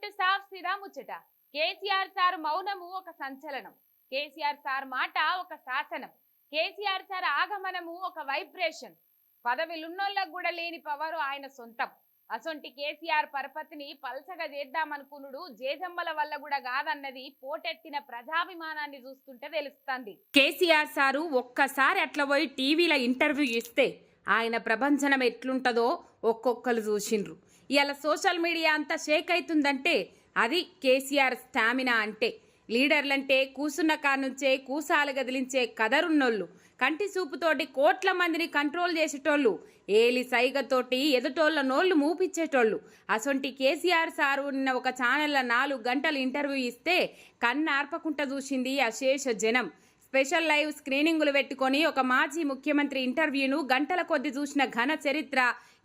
తెలిసిదా ముచ్చట కేసీఆర్ సార్ మౌనము ఒక సంచలనం. కేసీఆర్ సార్ మాట ఒక శాసనం. కేసీఆర్ సార్ ఆగమనము ఒక వైబ్రేషన్ పదవిలున్నోళ్ళకు కూడా లేని పవరు ఆయన సొంతం. అసొంటి కేసీఆర్ పరపతిని పల్సగా చేద్దామనుకునుడు జేజమ్మల వల్ల కూడా కాదన్నది పోటెత్తిన ప్రజాభిమానాన్ని చూస్తుంటే తెలుస్తుంది. కేసీఆర్ సారు ఒక్కసారి అట్లా పోయి టీవీలో ఇంటర్వ్యూ ఇస్తే ఆయన ప్రబంధనం ఎట్లుంటదో ఒక్కొక్కరు చూసిండ్రు. ఇలా సోషల్ మీడియా అంతా షేక్ అవుతుందంటే అది కేసీఆర్ స్టామినా అంటే. లీడర్లంటే కూసున్న కానుంచే కూసాలు గదిలించే కదరున్నోళ్ళు. కంటి చూపుతోటి కోట్ల మందిని కంట్రోల్ చేసేటోళ్ళు. ఏలి సైగతోటి ఎదుటోళ్ళ నోళ్ళు మూపించేటోళ్ళు అసొంటి కేసీఆర్ సారు నిన్న ఒక ఛానల్లో నాలుగు గంటలు ఇంటర్వ్యూ ఇస్తే కన్ను ఆర్పకుండా చూసింది అశేష జనం. స్పెషల్ లైవ్ స్క్రీనింగులు పెట్టుకొని ఒక మాజీ ముఖ్యమంత్రి ఇంటర్వ్యూను గంటల కొద్ది చూసిన ఘన చరిత్ర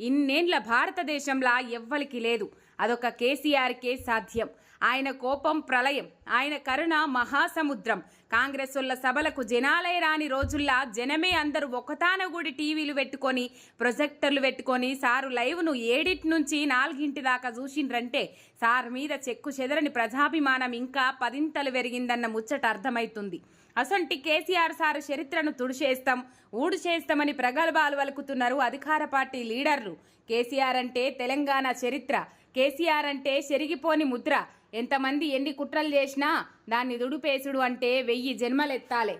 ఇన్నేండ్ల భారతదేశంలా ఎవ్వలికి లేదు. అదొక కేసీఆర్కే సాధ్యం. ఆయన కోపం ప్రళయం. ఆయన కరుణ మహాసముద్రం. కాంగ్రెస్ సభలకు జనాలే రాని రోజుల్లా జనమే అందరూ ఒకతానగూడి టీవీలు పెట్టుకొని ప్రొజెక్టర్లు పెట్టుకొని సారు లైవ్ను ఏడిట్ నుంచి నాలుగింటి దాకా చూసిండ్రంటే సార్ మీద చెక్కు చెదరని ప్రజాభిమానం ఇంకా పదింతలు పెరిగిందన్న ముచ్చట అర్థమవుతుంది అసంటి కేసీఆర్ సారు చరిత్రను తుడిచేస్తాం ఊడు చేస్తామని ప్రగల్భాలు వలుకుతున్నారు అధికార పార్టీ లీడర్లు. కేసీఆర్ అంటే తెలంగాణ చరిత్ర. కేసీఆర్ అంటే చెరిగిపోని ముద్ర. ఎంతమంది ఎన్ని కుట్రలు చేసినా దాన్ని దుడుపేసుడు అంటే వెయ్యి జన్మలెత్తాలే.